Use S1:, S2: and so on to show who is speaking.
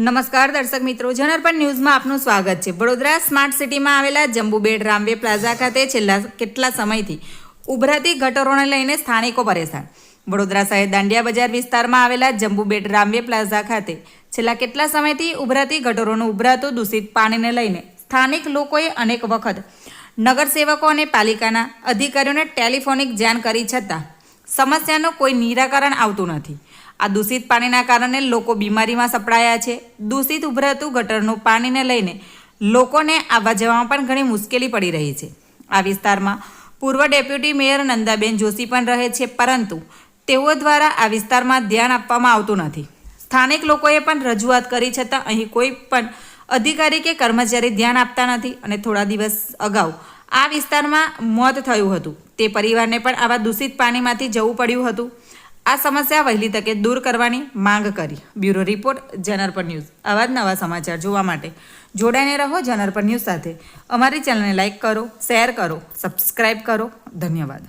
S1: નમસ્કાર દર્શક મિત્રો જનરપન ન્યૂઝમાં આપનું સ્વાગત છે. વડોદરા સ્માર્ટ સિટીમાં આવેલા જંબુબેડ રામવે પ્લાઝા ખાતે છેલ્લા કેટલા સમયથી ઉભરાતી ગટરોને લઈને સ્થાનિકો પરેશાન. વડોદરા શહેર દાંડિયા બજાર વિસ્તારમાં આવેલા જંબુબેડ રામવે પ્લાઝા ખાતે છેલ્લા કેટલા સમયથી ઉભરાતી ગટરોનું ઉભરાતું દૂષિત પાણીને લઈને સ્થાનિક લોકોએ અનેક વખત નગરસેવકો અને પાલિકાના અધિકારીઓને ટેલિફોનિક જાણ કરી છતાં સમસ્યાનું કોઈ નિરાકરણ આવતું નથી. આ દૂષિત પાણીના કારણે લોકો બીમારીમાં સપડાયા છે. દૂષિત ઉભરાતું ગટરનું પાણીને લઈને લોકોને આવવા જવામાં પણ ઘણી મુશ્કેલી પડી રહી છે. આ વિસ્તારમાં પૂર્વ ડેપ્યુટી મેયર નંદાબેન જોશી પણ રહે છે, પરંતુ તેઓ દ્વારા આ વિસ્તારમાં ધ્યાન આપવામાં આવતું નથી. સ્થાનિક લોકોએ પણ રજૂઆત કરી છતાં અહીં કોઈ પણ અધિકારી કે કર્મચારી ધ્યાન આપતા નથી અને થોડા દિવસ અગાઉ આ વિસ્તારમાં મોત થયું હતું. તે પરિવારને પણ આવા દૂષિત પાણીમાંથી જવું પડ્યું હતું. આ સમસ્યા વહેલી તકે દૂર કરવાની માંગ કરી. બ્યુરો રિપોર્ટ જનરપર ન્યૂઝ આવા જ નવા સમાચાર જોવા માટે જોડાઈને રહો જનરપર ન્યૂઝ સાથે. અમારી ચેનલને લાઇક કરો, શેર કરો સબસ્ક્રાઈબ કરો. ધન્યવાદ.